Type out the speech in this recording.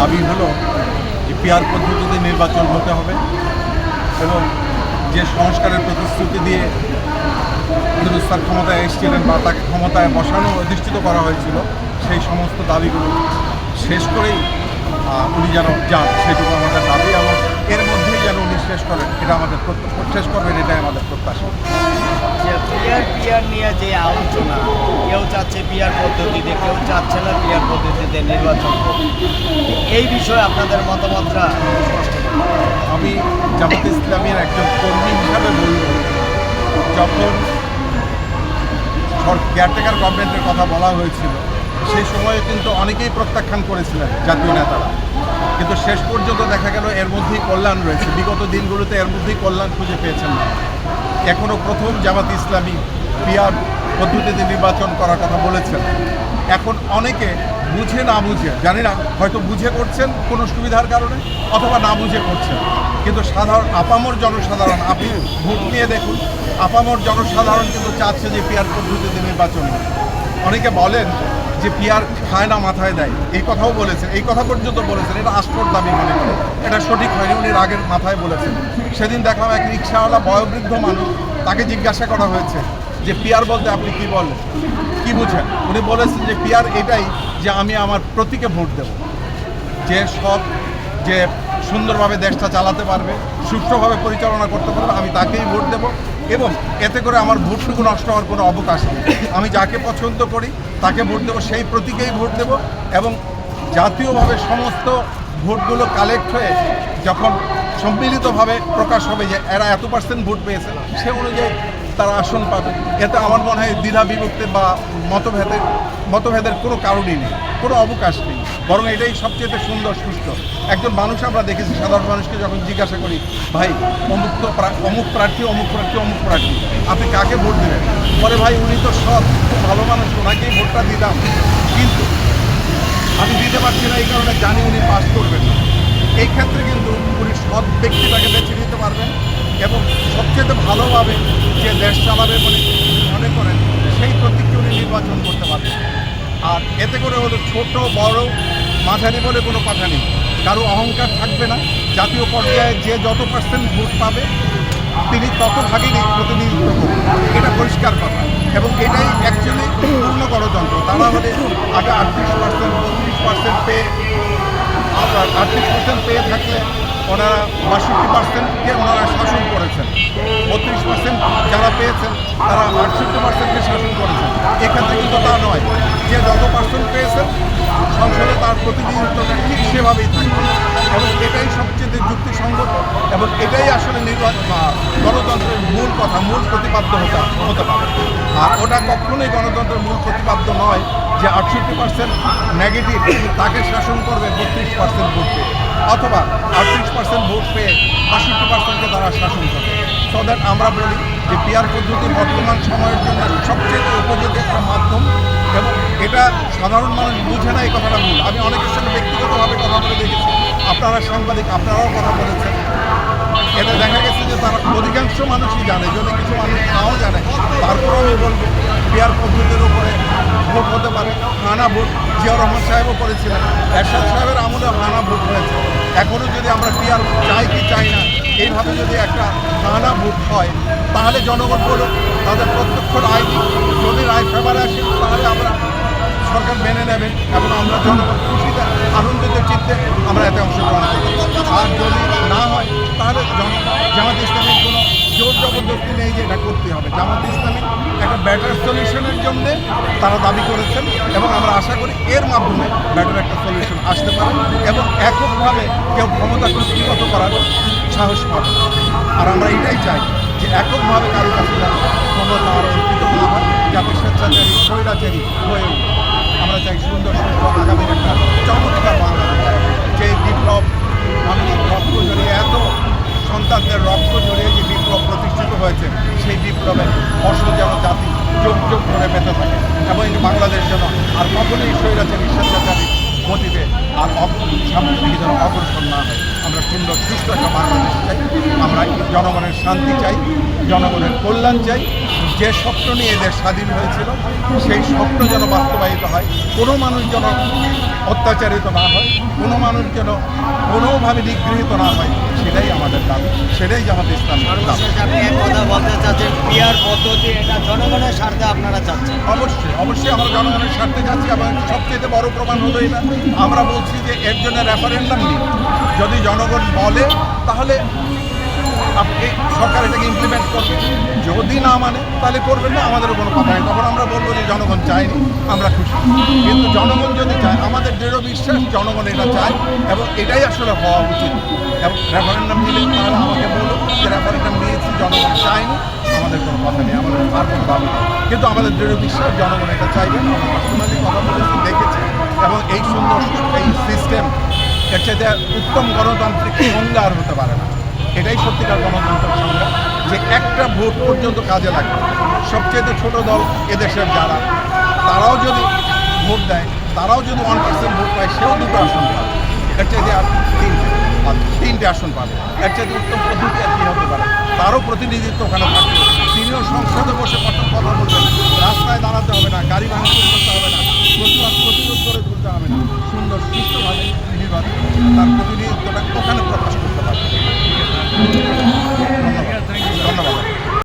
দাবি হলো যে পিয়ার পদ্ধতিতে নির্বাচন হতে হবে এবং যে সংস্কারের প্রতিশ্রুতি দিয়ে হিন্দুস্তান ক্ষমতায় এসেছিলেন বা তাকে ক্ষমতায় বসানো অধিষ্ঠিত করা হয়েছিল, সেই সমস্ত দাবিগুলো শেষ করেই উনি যেন যান সেটুকু আমাদের দাবি। শেষ করেন এটা আমাদের শেষ করবেন এটাই আমাদের প্রত্যাশা। যে পিয়ার পিয়ার নিয়ে যে আলোচনা কেউ চাচ্ছে পিয়ার পদ্ধতিতে কেউ চাচ্ছে না পিয়ার পদ্ধতিতে নির্বাচন। এই বিষয়ে আপনাদের মতামতটা? আমি জামাত ইসলামের একজন কর্মী হিসাবে বলব যখন কেয়ারটেকার গভর্নমেন্টের কথা বলা হয়েছিল সেই সময়ে কিন্তু অনেকেই প্রত্যাখ্যান করেছিলেন জাতীয় নেতারা। কিন্তু শেষ পর্যন্ত দেখা গেল এর মধ্যেই কল্যাণ রয়েছে। বিগত দিনগুলোতে এর মধ্যেই কল্যাণ খুঁজে পেয়েছেন না। এখনও প্রথম জামাত ইসলামী পিয়ার পদ্ধতিতে নির্বাচন করার কথা বলেছেন। এখন অনেকে বুঝে না বুঝে, জানি না, হয়তো বুঝে করছেন কোনো সুবিধার কারণে অথবা না বুঝে করছেন। কিন্তু সাধারণ, আপামর জনসাধারণ, আপনি ভোট নিয়ে দেখুন, আপামর জনসাধারণ কিন্তু চাচ্ছে যে পিয়ার পদ্ধতিতে নির্বাচন। অনেকে বলেন যে পিয়ার খায় না মাথায় দেয়, এই কথাও বলেছেন, এই কথা পর্যন্ত বলেছেন, এটা আস্পট দাবি মনে করে। এটা সঠিক হয়নি, উনি রাগের মাথায় বলেছেন। সেদিন দেখলাম এক রিক্সাওয়ালা বয়োবৃদ্ধ মানুষ, তাকে জিজ্ঞাসা করা হয়েছে যে, পিয়ার বলতে আপনি কি বলেন? কি বুঝেন? উনি বলেছেন যে, পিয়ার এটাই যে আমি আমার প্রতীকে ভোট দেব। যে সব যে সুন্দরভাবে দেশটা চালাতে পারবে, সুষ্ঠুভাবে পরিচালনা করতে পারবে, আমি তাকেই ভোট দেব। এবং এতে করে আমার ভোটটুকু নষ্ট হওয়ার কোনো অবকাশ নেই। আমি যাকে পছন্দ করি, তাকে ভোট দেবো, সেই প্রতীকেই ভোট দেব এবং জাতীয়ভাবে সমস্ত ভোটগুলো কালেক্ট হয়ে যখন সম্মিলিতভাবে প্রকাশ হবে যে এরা এত পার্সেন্ট ভোট পেয়েছে, সে অনুযায়ী তারা আসন পাবে। এতে আমার মনে হয় দ্বিধা বিভক্তি বা মতভেদের মতভেদের কোনো কারণই নেই, কোনো অবকাশ নেই। বরং এটাই সবচেয়ে সুন্দর, সুস্থ। একজন মানুষ আমরা দেখেছি, সাধারণ মানুষকে যখন জিজ্ঞাসা করি, ভাই, অমুক তো অমুক প্রার্থী অমুক প্রার্থী অমুক প্রার্থী, আপনি কাকে ভোট দেবেন? পরে ভাই, উনি তো সৎ খুব ভালো মানুষ, ওনাকেই ভোটটা দিলাম। কিন্তু আমি দিতে পারছি না, এই কারণে জানি উনি পাস করবেন না। এই ক্ষেত্রে কিন্তু উনি সৎ ব্যক্তিটাকে বেছে নিতে পারবেন এবং সবচেয়ে ভালোভাবে যে দেশ চালাবে বলে মনে করেন, সেই প্রতীককে উনি নির্বাচন করতে পারবেন। আর এতে করে হলো ছোট, বড়, মাঝারি বলে কোনো কথা নেই। কারও অহংকার থাকবে না। জাতীয় পর্যায়ে যে যত পার্সেন্ট ভোট পাবে, তিনি তত ভাগেই প্রতিনিধিত্ব করবেন। এটা পরিষ্কার কথা। এবং এটাই অ্যাকচুয়ালি পূর্ণ গণতন্ত্র। তারা হলে আগে আটত্রিশ পার্সেন্ট বত্রিশ পার্সেন্ট পেয়ে আটত্রিশ পার্সেন্ট পেয়ে থাকলে ওনারা বাষট্টি পার্সেন্টকে ওনারা শাসন করেছেন। বত্রিশ পার্সেন্ট যারা পেয়েছেন, তারা আটষট্টি পার্সেন্টকে শাসন করেছেন। এক্ষেত্রে কিন্তু তা নয়। যে যত পার্সেন্ট পেয়েছেন, সংসদে তার প্রতিনিধিত্বটা ঠিক সেভাবেই থাকবে। এবং এটাই সবচেয়ে যুক্তিসঙ্গত এবং এটাই আসলে গণতন্ত্রের মূল কথা, মূল প্রতিপাদ্য হতে হতে পারে। আর ওটা কখনোই গণতন্ত্রের মূল প্রতিপাদ্য নয় যে আটষট্টি পার্সেন্ট নেগেটিভ তাকে শাসন করবে বত্রিশ পার্সেন্ট ভোট পেয়ে, অথবা আটত্রিশ পার্সেন্ট ভোট পেয়ে বাষট্টি পার্সেন্টকে তারা শাসন করবে। সো দ্যাট আমরা বলি যে পিয়ার পদ্ধতি বর্তমান সময়ের জন্য সবচেয়ে উপযোগী একটা মাধ্যম এবং এটা সাধারণ মানুষ বুঝে না এই কথাটা ভুল। আমি অনেকের সঙ্গে ব্যক্তিগতভাবে কথা বলে দেখেছি। আপনারা সাংবাদিক, আপনারাও কথা বলেছেন। এটা দেখা গেছে যে তারা অধিকাংশ মানুষই জানে, যদি কিছু মানুষ নাও জানে, তারপরেও আমি বলব বিয়ার পদ্ধতির উপরে ভোট হতে পারে, হানা ভোট, জিয়া রহমান সাহেবও করেছিলেন। এরশাদ সাহেবের আমলে হানা ভোট হয়েছে। এখনও যদি আমরা বিয়ার চাই কি চাই না এইভাবে যদি একটা নানা ভোট হয়, তাহলে জনগণ বলো তাদের প্রত্যক্ষ রায় দিই যদি রায় ফেভারে আসে, তাহলে আমরা সরকার মেনে নেবেন এবং আমরা জনগণ খুশিতে, আনন্দিত, চিত্তে আমরা এতে অংশগ্রহণ করি। আর যদি না হয়, তাহলে জামাত ইসলামের কোনো জোর জবরদস্তি নেই যে এটা করতে হবে। জামাত ইসলামী একটা ব্যাটার সলিউশনের জন্য তারা দাবি করেছেন এবং আমরা আশা করি এর মাধ্যমে ব্যাটার একটা সলিউশন আসতে পারে এবং এককভাবে কেউ ক্ষমতা কুস্তিগত করার সাহস পাবে। আর আমরা এটাই চাই যে এককভাবে কারও কাছে ক্ষমতা আর অর্পিত না হয়, যাতে স্বেচ্ছাচারী, স্বৈরাচারী হয়ে। আমরা চাই সুন্দর, সুস্থ, আগামীর একটা চমৎকার বাংলাদেশ। যে বিপ্লব, মানুষ রক্ত জড়িয়ে এত সন্তানদের রক্ত জড়িয়ে হয়েছে, সেই বিপ্লবে অর্থ যেন জাতি যোগ যোগ ধরে পেতে থাকে। এবং বাংলাদেশ যেন আর কখনোই স্বৈরাচারী, স্বেচ্ছাচারী গতিতে আর সামনের দিকে যেন অগ্রসর না হয়। আমরা সুন্দর, সুস্থ একটা বাংলাদেশ চাই। আমরা জনগণের শান্তি চাই, জনগণের কল্যাণ চাই। যে স্বপ্ন নিয়ে এদের স্বাধীন হয়েছিল, সেই স্বপ্ন যেন বাস্তবায়িত হয়। কোনো মানুষ যেন অত্যাচারিত না হয় কোনো মানুষ যেন কোনোভাবে নিগৃহীত না হয় সেটাই আমাদের দাবি সেটাই জামাত কথা বলতে চাচ্ছেন পিয়ার পদ্ধতি এটা জনগণের স্বার্থে আপনারা চাচ্ছেন? অবশ্যই অবশ্যই আমরা জনগণের স্বার্থে যাচ্ছি এবং সবচেয়ে বড় প্রমাণ হলো এটা। আমরা বলছি যে এর জন্য রেফারেন্ডাম নিই। যদি জনগণ বলে তাহলে আপনি সরকার এটাকে ইমপ্লিমেন্ট করবে। যদি না মানে তাহলে করবেন না আমাদের কোনো কথা নেই। তখন আমরা বলব যে জনগণ চায়নি, আমরা খুশি। কিন্তু জনগণ যদি চায়, আমাদের দৃঢ় বিশ্বাস জনগণ এটা চায়, এবং এটাই আসলে হওয়া উচিত। এবং রেফারেন্ডাম নিলে তাহলে আমাকে বলুন যে রেফারেন্ডাম নিয়েছি জনগণ চায়নি, আমাদের কোনো কথা নেই, আমাদের আর কোনো দাবি নেই। কিন্তু আমাদের দৃঢ় বিশ্বাস, জনগণ এটা চাইবেন আমরা পার্সোনালি কথা বলেছি, দেখেছি। এবং এই সুন্দর, এই সিস্টেম এর চাইতে উত্তম গণতান্ত্রিক সংজ্ঞা আর হতে পারে না। এটাই সত্যিকার গণতন্ত্রের সংজ্ঞা যে একটা ভোট পর্যন্ত কাজে লাগে সবচেয়ে ছোট দল এদেশের যারা, তারাও যদি ভোট দেয়, তারাও যদি ওয়ান পার্সেন্ট ভোট পায়, সেও দুটো আসন পাবে। এর চাইতে আর তিনটে তিনটে আসন পাবে। এর চাইতে উত্তম পদ্ধতি আর কি হতে পারে? তারও প্রতিনিধিত্ব ওখানে থাকবে। তিনিও সংসদে বসে কথা কথা বলবেন, রাস্তায় দাঁড়াতে হবে না।